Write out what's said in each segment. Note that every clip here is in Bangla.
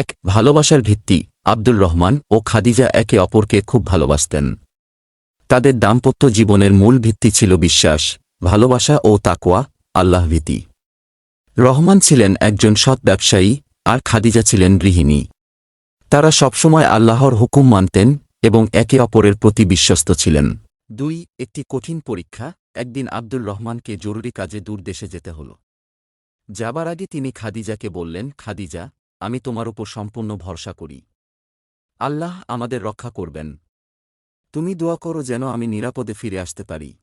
এক ভালোবাসার ভিত্তি আব্দুল রহমান ও খাদিজা একে অপরকে খুব ভালোবাসতেন। তাদের দাম্পত্য জীবনের মূল ভিত্তি ছিল বিশ্বাস, ভালোবাসা ও তাকোয়া আল্লাহ ভীতি। রহমান ছিলেন একজন সৎ ব্যবসায়ী, আর খাদিজা ছিলেন গৃহিণী। তারা সবসময় আল্লাহর হুকুম মানতেন এবং একে অপরের প্রতি বিশ্বস্ত ছিলেন। দুই, একটি কঠিন পরীক্ষা, একদিন আব্দুল রহমানকে জরুরি কাজে দূর দেশে যেতে হল। যাবার আগে তিনি খাদিজাকে বললেন, খাদিজা আমি তোমার উপর সম্পূর্ণ ভরসা করি। আল্লাহ আমাদের রক্ষা করবেন। তুমি দোয়া করো যেন আমি নিরাপদে ফিরে আসতে পারি।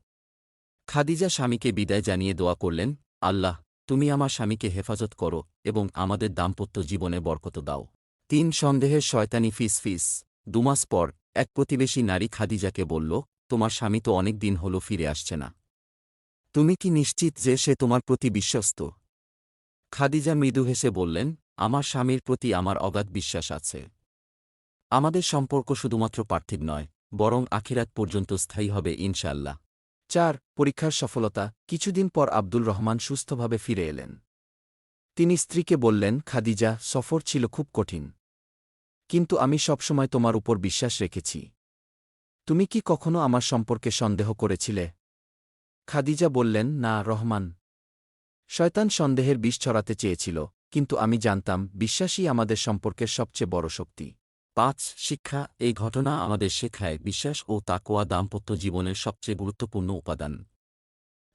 খাদিজা স্বামীকে বিদায় জানিয়ে দোয়া করলেন, আল্লাহ, তুমি আমার স্বামীকে হেফাজত করো এবং আমাদের দাম্পত্য জীবনে বরকত দাও। তিন সন্দেহের শয়তানি ফিস ফিস। দুমাস পর এক প্রতিবেশী নারী খাদিজাকে বলল, তোমার স্বামী তো অনেক দিন হল ফিরে আসছে না। তুমি কি নিশ্চিত যে সে তোমার প্রতি বিশ্বস্ত? খাদিজা মৃদু হেসে বললেন আমার স্বামীর প্রতি আমার অগাধ বিশ্বাস আছে। আমাদের সম্পর্ক শুধুমাত্র পার্থিব নয়, বরং আখিরাত পর্যন্ত স্থায়ী হবে ইনশাল্লাহ চার, পরীক্ষার সফলতা। কিছুদিন পর আব্দুল রহমান সুস্থভাবে ফিরে এলেন। তিনি স্ত্রীকে বললেন, খাদিজা, সফর ছিল খুব কঠিন। কিন্তু আমি সবসময় তোমার উপর বিশ্বাস রেখেছি। তুমি কি কখনো আমার সম্পর্কে সন্দেহ করেছিলে? খাদিজা বললেন, না, রহমান। শয়তান সন্দেহের বিষ ছড়াতে চেয়েছিল। কিন্তু আমি জানতাম বিশ্বাসই আমাদের সম্পর্কের সবচেয়ে বড় শক্তি। পাঁচ, শিক্ষা, এই ঘটনা আমাদের শেখায় বিশ্বাস ও তাকোয়া দাম্পত্য জীবনের সবচেয়ে গুরুত্বপূর্ণ উপাদান।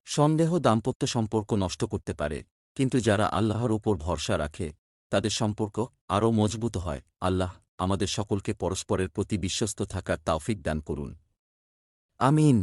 সন্দেহ দাম্পত্য সম্পর্ক নষ্ট করতে পারে, কিন্তু যারা আল্লাহর উপর ভরসা রাখে, তাদের সম্পর্ক আরও মজবুত হয়। আল্লাহ আমাদের সকলকে পরস্পরের প্রতি বিশ্বস্ত থাকার তাওফিক দান করুন। আমিন।